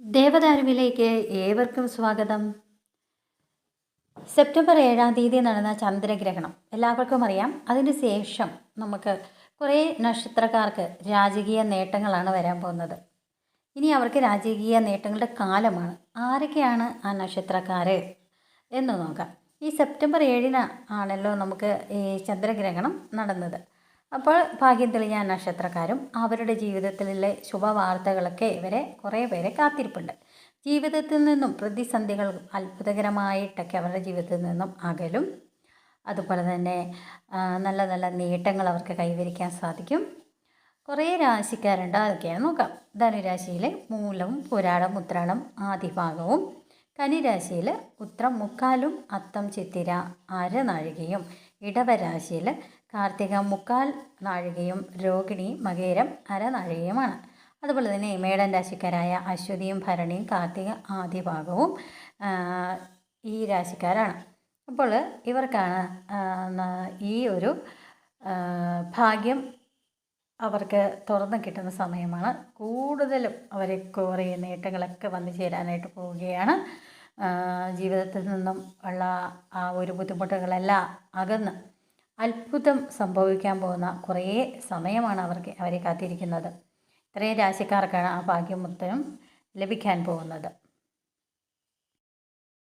ദേവദാരുവിലേക്ക് ഏവർക്കും സ്വാഗതം. സെപ്റ്റംബർ ഏഴാം തീയതി നടന്ന ചന്ദ്രഗ്രഹണം. എല്ലാവർക്കും അറിയാം. അതിന് ശേഷം നമുക്ക് കുറേ നക്ഷത്രക്കാർക്ക് രാജകീയ നേട്ടങ്ങളാണ് വരാൻ പോകുന്നത്. ഇനി അവർക്ക് രാജകീയ നേട്ടങ്ങളുടെ കാലമാണ്. ആരൊക്കെയാണ് ആ നക്ഷത്രക്കാർ എന്ന് നോക്കാം. ഈ സെപ്റ്റംബർ ഏഴിന് ആണല്ലോ നമുക്ക് ഈ ചന്ദ്രഗ്രഹണം നടന്നത്. അപ്പോൾ ഭാഗ്യം തെളിഞ്ഞ നക്ഷത്രക്കാരും അവരുടെ ജീവിതത്തിലെ ശുഭവാർത്തകളൊക്കെ ഇവരെ കുറേ പേരെ കാത്തിരിപ്പുണ്ട്. ജീവിതത്തിൽ നിന്നും പ്രതിസന്ധികൾ അത്ഭുതകരമായിട്ടൊക്കെ അവരുടെ ജീവിതത്തിൽ നിന്നും അകലും. അതുപോലെ തന്നെ നല്ല നല്ല നേട്ടങ്ങൾ അവർക്ക് കൈവരിക്കാൻ സാധിക്കും. കുറേ രാശിക്കാരുണ്ട് അതൊക്കെയാണ് നോക്കാം. ധനുരാശിയിൽ മൂലവും പുരാടം ഉത്രാടം ആദിഭാഗവും. കനിരാശിയിൽ ഉത്രം മുക്കാലും അത്തം ചിത്തിര അരനാഴികയും ഇടവരാശിയിൽ കാർത്തിക മുക്കാൽ നാഴികയും രോഹിണി മകേരം അരനാഴികയുമാണ് അതുപോലെ തന്നെ മേടൻ രാശിക്കാരായ അശ്വതിയും ഭരണിയും കാർത്തിക ആദ്യഭാഗവും ഈ രാശിക്കാരാണ്. അപ്പോൾ ഇവർക്കാണ് ഈ ഒരു ഭാഗ്യം അവർക്ക് തുറന്നു കിട്ടുന്ന സമയമാണ്. കൂടുതലും അവരെ കുറേ നേട്ടങ്ങളൊക്കെ വന്നു ചേരാനായിട്ട് പോവുകയാണ്. ജീവിതത്തിൽ നിന്നും ഉള്ള ആ ഒരു ബുദ്ധിമുട്ടുകളെല്ലാം അകന്ന് അത്ഭുതം സംഭവിക്കാൻ പോകുന്ന കുറേ സമയമാണ് അവർക്ക് അവരെ കാത്തിരിക്കുന്നത്. ഇത്രയും രാശിക്കാർക്കാണ് ആ ഭാഗ്യമുത്തരം ലഭിക്കാൻ പോകുന്നത്.